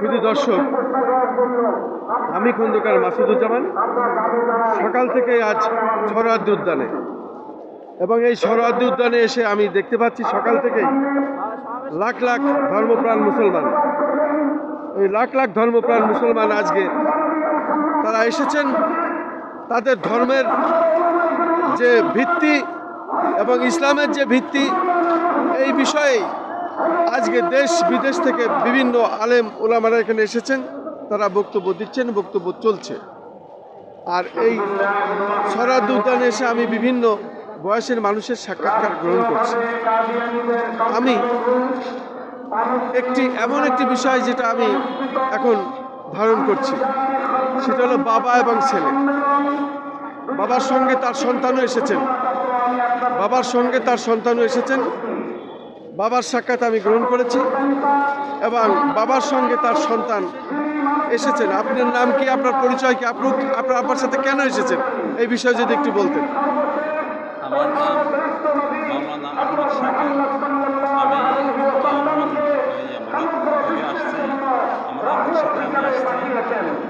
শুধু দর্শক, আমি খন্দকার মাসুদুজ্জামান। সকাল থেকে আজ সরোয়ার্দী উদ্যানে এবং এই সরোয়ার্দী উদ্যানে এসে আমি দেখতে পাচ্ছি সকাল থেকেই লাখ লাখ ধর্মপ্রাণ মুসলমান। এই লাখ লাখ ধর্মপ্রাণ মুসলমান আজকে তারা এসেছেন। তাদের ধর্মের যে ভিত্তি এবং ইসলামের যে ভিত্তি, এই বিষয়েই আজকে দেশ বিদেশ থেকে বিভিন্ন আলেম ওলামারা এখানে এসেছেন। তারা বক্তব্য দিচ্ছেন, বক্তব্য চলছে। আর এই সরাদ উদ্যানে এসে আমি বিভিন্ন বয়সের মানুষের সাক্ষাৎকার গ্রহণ করছি। আমি একটি এমন একটি বিষয় যেটা আমি এখন ধারণ করছি। সেটা হলো বাবা এবং ছেলে। বাবার সঙ্গে তার সন্তানও এসেছেন। বাবার সঙ্গে তার সন্তানও এসেছেন। বাবার সাক্ষাৎ আমি গ্রহণ করেছি এবং বাবার সঙ্গে তার সন্তান এসেছেন। আপনার নাম কি, আপনার পরিচয় কি, আপনি, আপনার আব্বার সাথে কেন এসেছেন? এই বিষয়ে যদি একটু বলতেন।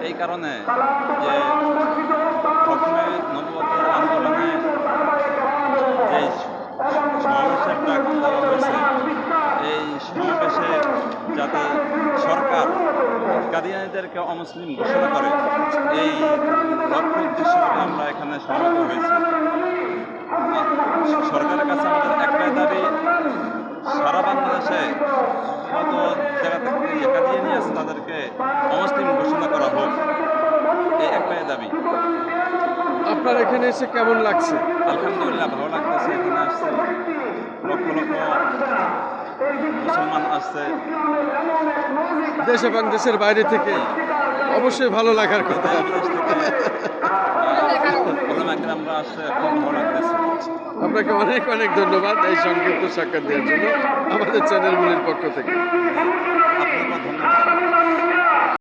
এই কারণে যে যাতে সরকার কাদিয়ানিদেরকে অমুসলিম ঘোষণা করে এই লক্ষ্য উদ্দেশ্য আমরা এখানে সমাবেত হয়েছি সরকারের কাছে আমাদের একটাই দাবি সারা বাংলাদেশে কত জায়গা থেকে একা দিয়ে নিয়ে আছে তাদেরকে অমুসলিম ঘোষণা করা হোক এই একটাই দাবি। আপনার এখানে এসে কেমন লাগছে? আলহামদুলিল্লাহ ভালো লাগতেছে এখানে আসছে। মুসলমান আসছে দেশ এবং দেশের বাইরে থেকে অবশ্যই ভালো লাগার কথা। আপনাকে অনেক অনেক ধন্যবাদ এই সংক্ষিপ্ত সাক্ষাৎ দেওয়ার জন্য। আমাদের চ্যানেলগুলির পক্ষ থেকে।